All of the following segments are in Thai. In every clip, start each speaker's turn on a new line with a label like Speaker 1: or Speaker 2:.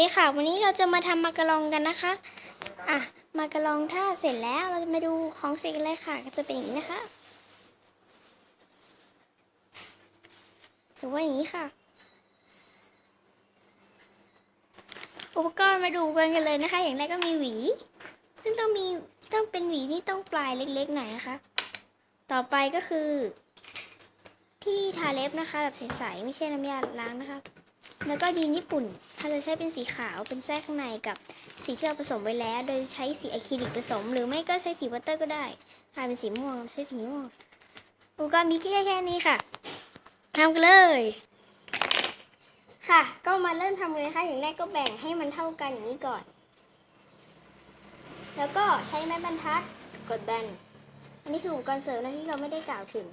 Speaker 1: ดีค่ะ วันนี้เราจะมาทำมาการองกันนะคะ อะ มาการองถ้าเสร็จแล้วเราจะมาดูของเสร็จกันเลยค่ะ ก็จะเป็นอย่างนี้นะคะถือว่าอย่างนี้ค่ะ อุปกรณ์มาดูกันกันเลยนะคะ อย่างแรกก็มีหวี ซึ่งต้องมีต้องเป็นหวีที่ต้องปลายเล็กๆหน่อยนะคะ ต่อไปก็คือ ที่ทาเล็บนะคะ แบบใสๆไม่ใช่น้ำยาล้างนะคะ แล้วก็ดินญี่ปุ่นถ้าจะใช้เป็นสีขาวเป็นแทรกข้างในกับสีที่เราผสมไว้แล้ว โดยใช้สีอะคริลิกผสม หรือไม่ก็ใช้สีวัตเตอร์ก็ได้ถ้าเป็นสีม่วงใช้สีม่วงอุปกรณ์มีแค่แค่นี้ค่ะทำกันเลย ค่ะ ก็มาเริ่มทำเลยนะคะอย่างแรกก็แบ่งให้มันเท่ากันอย่างนี้ก่อน แล้วก็ใช้ไม้บรรทัดกดแบน อันนี้คืออุปกรณ์เสริมนะที่เราไม่ได้กล่าวถึง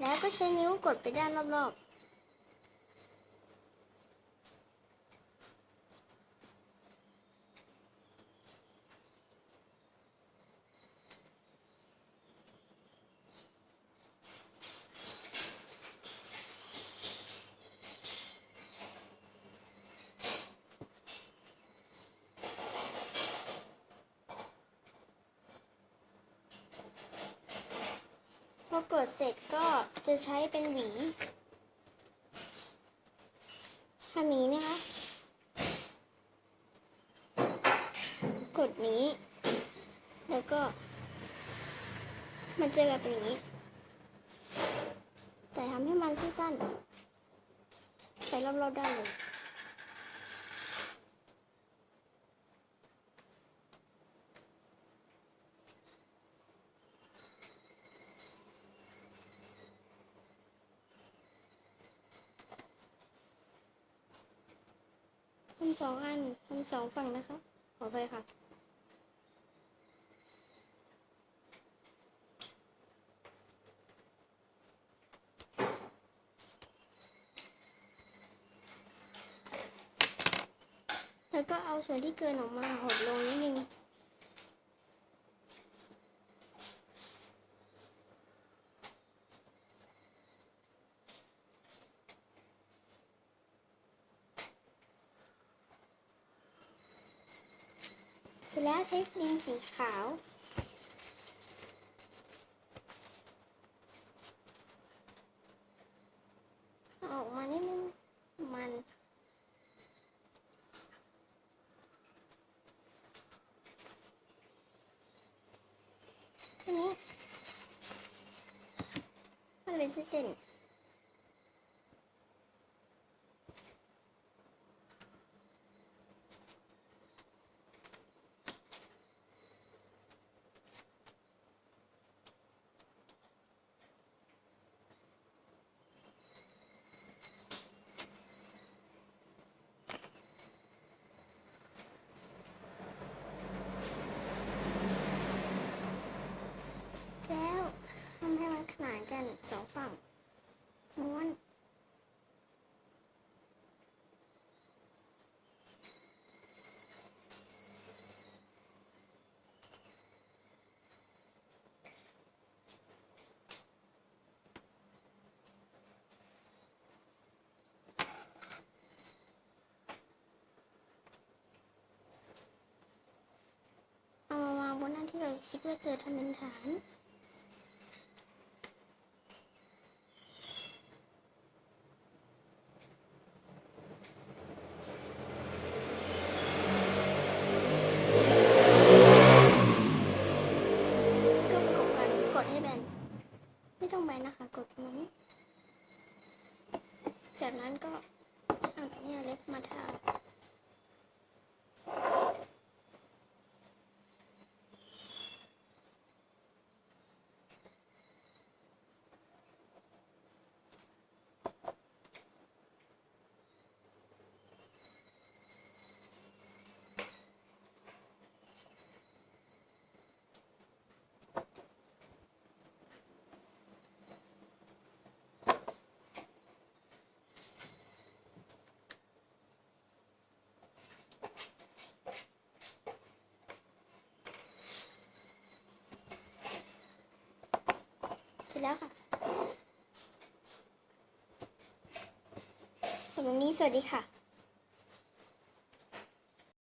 Speaker 1: แล้วก็ใช้นิ้วกดไปด้านรอบๆ กดเสร็จก็จะใช้เป็นหวีทำนี้นะคะ กดนี้ แล้วก็ มันจะแบบนอย่างนี้ แต่ทำให้มันสั้นๆไปรอบๆได้เลยำสองอันทำสองฝั่งนะคะ ขอไปค่ะแล้วก็เอาส่วนที่เกินออกมาหดลงนิดนึง ร็จแล้วใช้ดินสีขาว ออกมานิดนึงมันแค่นี้มันเป็นเส้นๆ แล้วทำให้มันขนานกันสองฝั่ง ม้วนเอาวางบนอันที่เราคิดว่าเจอทำเป็นฐาน ก็ประกบกันกดให้แบน ไม่ต้องแบนนะคะ กดตรงนี้ จาก นั้นก็เอาเนี่ยเล็บมาทา แล้วค่ะสำหรับนี้สวัสดีค่ะ